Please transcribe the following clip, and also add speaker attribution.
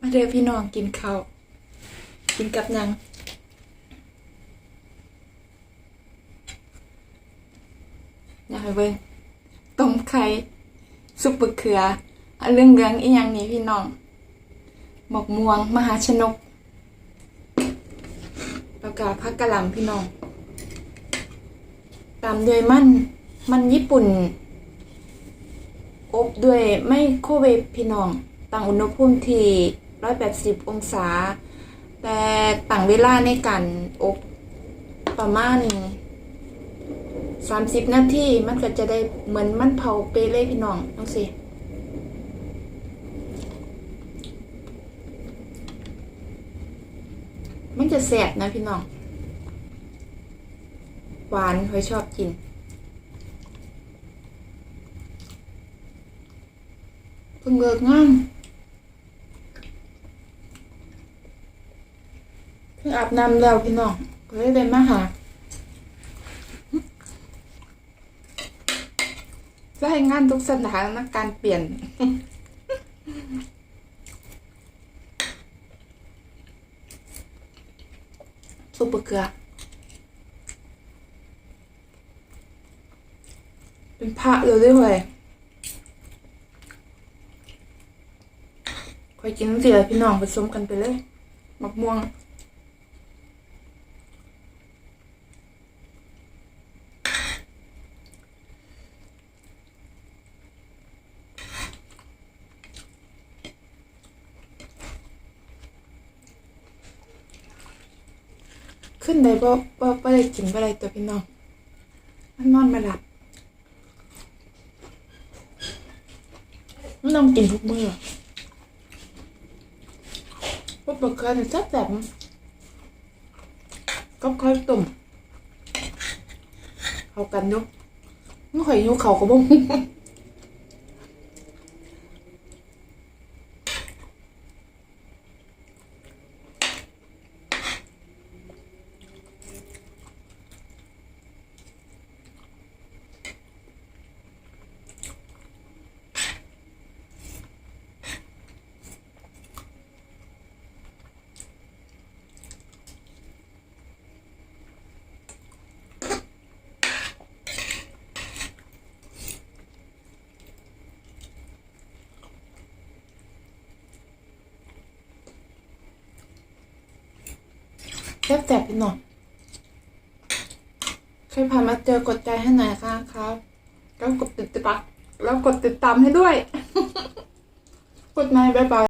Speaker 1: มาเด้อพี่น้องกินข้าวกินกับหยังอยากให้เบิ่งต้มไข่ซุปบะเขือเรื่องเรื่องอีหยังนี้พี่น้องหมกม่วง มหาชนกแล้วก็ผักกะหล่ำพี่น้อง ตามด้วยมัน มันญี่ปุ่น อบด้วยไมโครเวฟพี่น้องตั้งอุณหภูมิที่ 180 องศา แต่ตั้งเวลาในการอบประมาณ 30 นาทีมันก็จะได้เหมือนมันเผาเปเล่พี่น้องต้องสิมันจะแสบนะพี่น้อง หวานค่อยชอบกินเพิ่งเลิกงาน เพิ่งอาบน้ำแล้วพี่น้องก็เลยได้มาหารายงานทุกสถานการณ์เปลี่ยน ซุปเปอร์เกลือ เป็นพระเลยด้วยเว้ยคอยกินทั้งสี่เลยพี่น้องผสมกันไปเลยมะม่วง ขึ้นได้บ่บ่บ่ได้กินบ่ได้ตัวพี่น้อง มันนอนม่หลับ มันต้องกินทุกมื้อพวกบะเขือเนี่ยแซ่บแบบก็ค่อยตุ่มเข้ากันอยุกไม่ค่อยยุกเขาก็บ่ แซ่บแซ่บพี่น้อยใครผ่านมาเจอกดใจให้หน่อยค่ะครับ แล้วกดติดตามแล้วกดติดตามให้ด้วย กดไลค์บ๊ายบาย